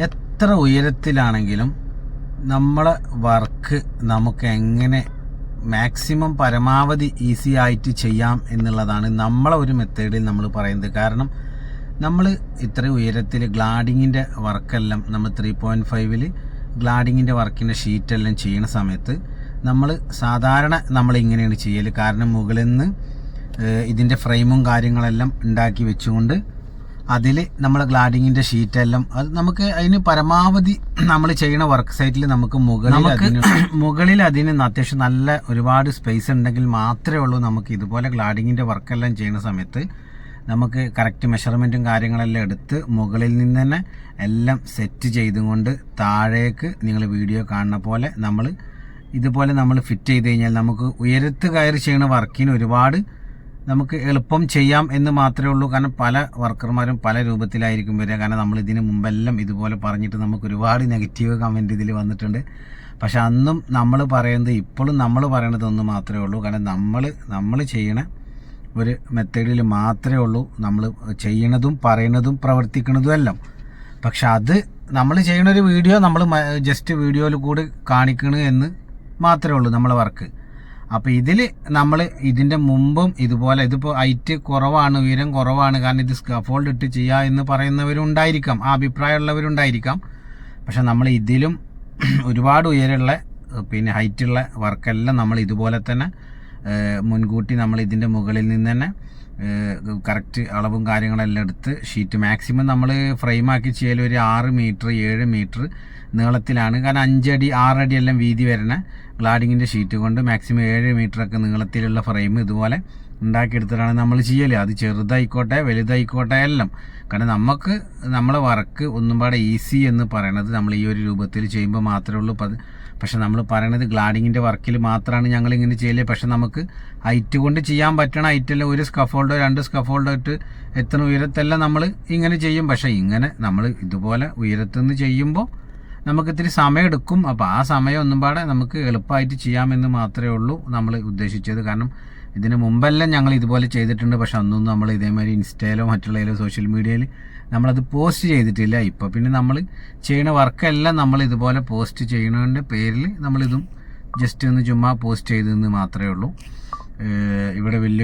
എത്ര ഉയരത്തിലാണെങ്കിലും നമ്മളെ വർക്ക് നമുക്ക് എങ്ങനെ മാക്സിമം പരമാവധി ഈസി ആയിട്ട് ചെയ്യാം എന്നുള്ളതാണ് നമ്മളെ ഒരു മെത്തേഡിൽ നമ്മൾ പറയുന്നത്. കാരണം നമ്മൾ ഇത്ര ഉയരത്തിൽ ഗ്ലാഡിങ്ങിന്റെ വർക്കെല്ലാം നമ്മൾ ത്രീ പോയിന്റ് ഫൈവിൽ ഗ്ലാഡിങ്ങിന്റെ വർക്കിന്റെ ഷീറ്റെല്ലാം ചെയ്യുന്ന സമയത്ത് നമ്മൾ സാധാരണ നമ്മൾ ഇങ്ങനെയാണ് ചെയ്യൽ കാരണം മുകളിൽ നിന്ന് ഇതിന്റെ ഫ്രെയിമും കാര്യങ്ങളെല്ലാം ഉണ്ടാക്കി വെച്ചുകൊണ്ട് അതിൽ നമ്മൾ ഗ്ലാഡിങ്ങിന്റെ ഷീറ്റെല്ലാം അത് നമുക്ക് അതിന് പരമാവധി നമ്മൾ ചെയ്യുന്ന വർക്ക് സൈറ്റിൽ നമുക്ക് മുകളിൽ അതിന് മുകളിൽ അതിന് അത്യാവശ്യം നല്ല ഒരുപാട് സ്പേസ് ഉണ്ടെങ്കിൽ മാത്രമേ ഉള്ളൂ നമുക്ക് ഇതുപോലെ ഗ്ലാഡിങ്ങിന്റെ വർക്കെല്ലാം ചെയ്യുന്ന സമയത്ത്. നമുക്ക് കറക്റ്റ് മെഷർമെന്റും കാര്യങ്ങളെല്ലാം എടുത്ത് മുകളിൽ നിന്ന് തന്നെ എല്ലാം സെറ്റ് ചെയ്തുകൊണ്ട് താഴേക്ക് നിങ്ങൾ വീഡിയോ കാണുന്ന പോലെ നമ്മൾ ഇതുപോലെ നമ്മൾ ഫിറ്റ് ചെയ്ത് കഴിഞ്ഞാൽ നമുക്ക് ഉയരത്ത് കയറി ചെയ്യുന്ന വർക്കിന് ഒരുപാട് നമുക്ക് എളുപ്പം ചെയ്യാം എന്ന് മാത്രമേ ഉള്ളൂ. കാരണം പല വർക്കർമാരും പല രൂപത്തിലായിരിക്കും വരിക. കാരണം നമ്മൾ ഇതിന് മുമ്പെല്ലാം ഇതുപോലെ പറഞ്ഞിട്ട് നമുക്ക് ഒരുപാട് നെഗറ്റീവ് കമന്റ് ഇതിൽ വന്നിട്ടുണ്ട്. പക്ഷെ അന്നും നമ്മൾ പറയുന്നത് ഇപ്പോഴും നമ്മൾ പറയണത് ഒന്ന് മാത്രമേ ഉള്ളൂ. കാരണം നമ്മൾ നമ്മൾ ചെയ്യണ ഒരു മെത്തേഡിൽ മാത്രമേ ഉള്ളൂ. നമ്മൾ ചെയ്യണതും പറയണതും പ്രവർത്തിക്കുന്നതും എല്ലാം. പക്ഷെ അത് നമ്മൾ ചെയ്യണ ഒരു വീഡിയോ നമ്മൾ ജസ്റ്റ് വീഡിയോയിൽ കൂടി കാണിക്കണ എന്ന് മാത്രമേ ഉള്ളൂ നമ്മളെ വർക്ക്. അപ്പോൾ ഇതിൽ നമ്മൾ ഇതിന്റെ മുമ്പും ഇതുപോലെ ഇതിപ്പോൾ ഹൈറ്റ് കുറവാണ് ഉയരം കുറവാണ് കാരണം ഇത് സ്കഫോൾഡ് ഇട്ട് ചെയ്യുക എന്ന് പറയുന്നവരുണ്ടായിരിക്കാം ആ അഭിപ്രായമുള്ളവരുണ്ടായിരിക്കാം. പക്ഷെ നമ്മൾ ഇതിലും ഒരുപാട് ഉയരമുള്ള പിന്നെ ഹൈറ്റുള്ള വർക്കെല്ലാം നമ്മൾ ഇതുപോലെ തന്നെ മുൻകൂട്ടി നമ്മൾ ഇതിന്റെ മുകളിൽ നിന്ന് തന്നെ കറക്റ്റ് അളവും കാര്യങ്ങളെല്ലാം എടുത്ത് ഷീറ്റ് മാക്സിമം നമ്മൾ ഫ്രെയിമാക്കി ചെയ്യൽ ഒരു ആറ് മീറ്റർ ഏഴ് മീറ്റർ നീളത്തിലാണ്. കാരണം അഞ്ചടി ആറടി എല്ലാം വീതി വരുന്ന ഗ്ലാഡിങ്ങിന്റെ ഷീറ്റ് കൊണ്ട് മാക്സിമം ഏഴ് മീറ്ററൊക്കെ നീളത്തിലുള്ള ഫ്രെയിം ഇതുപോലെ ഉണ്ടാക്കിയെടുത്തിട്ടാണ് നമ്മൾ ചെയ്യൽ അത് ചെറുതായിക്കോട്ടെ വലുതായിക്കോട്ടെ എല്ലാം. കാരണം നമുക്ക് നമ്മളെ വർക്ക് ഒന്നും പാടെ ഈസി എന്ന് പറയണത് നമ്മൾ ഈ ഒരു രൂപത്തിൽ ചെയ്യുമ്പോൾ മാത്രമേ ഉള്ളൂ. പക്ഷെ നമ്മൾ പറയണത് ഗ്ലാഡിങ്ങിന്റെ വർക്കിൽ മാത്രമാണ് ഞങ്ങൾ ഇങ്ങനെ ചെയ്യൽ. പക്ഷെ നമുക്ക് ഹൈറ്റ് കൊണ്ട് ചെയ്യാൻ പറ്റണ ഹൈറ്റല്ല ഒരു സ്കഫോൾഡോ രണ്ട് സ്കഫോൾഡോ ഇട്ട് എത്ര ഉയരത്തെല്ലാം നമ്മൾ ഇങ്ങനെ ചെയ്യും. പക്ഷെ ഇങ്ങനെ നമ്മൾ ഇതുപോലെ ഉയരത്തുനിന്ന് ചെയ്യുമ്പോൾ നമുക്ക് ഇത്തിരി സമയം എടുക്കും. അപ്പോൾ ആ സമയം ഒന്നും പാടെ നമുക്ക് എളുപ്പമായിട്ട് ചെയ്യാമെന്ന് മാത്രമേ ഉള്ളൂ നമ്മൾ ഉദ്ദേശിച്ചത്. കാരണം ഇതിന് മുമ്പെല്ലാം ഞങ്ങൾ ഇതുപോലെ ചെയ്തിട്ടുണ്ട്. പക്ഷെ അന്നൊന്നും നമ്മൾ ഇതേമാതിരി ഇൻസ്റ്റയിലോ മറ്റുള്ളതിലോ സോഷ്യൽ മീഡിയയിൽ നമ്മളത് പോസ്റ്റ് ചെയ്തിട്ടില്ല. ഇപ്പോൾ പിന്നെ നമ്മൾ ചെയ്യുന്ന വർക്കെല്ലാം നമ്മൾ ഇതുപോലെ പോസ്റ്റ് ചെയ്യുന്നതിന്റെ പേരിൽ നമ്മളിതും ജസ്റ്റ് ഒന്ന് ചുമ്മാ പോസ്റ്റ് ചെയ്തെന്ന് മാത്രമേ ഉള്ളൂ. ഇവിടെ വലിയ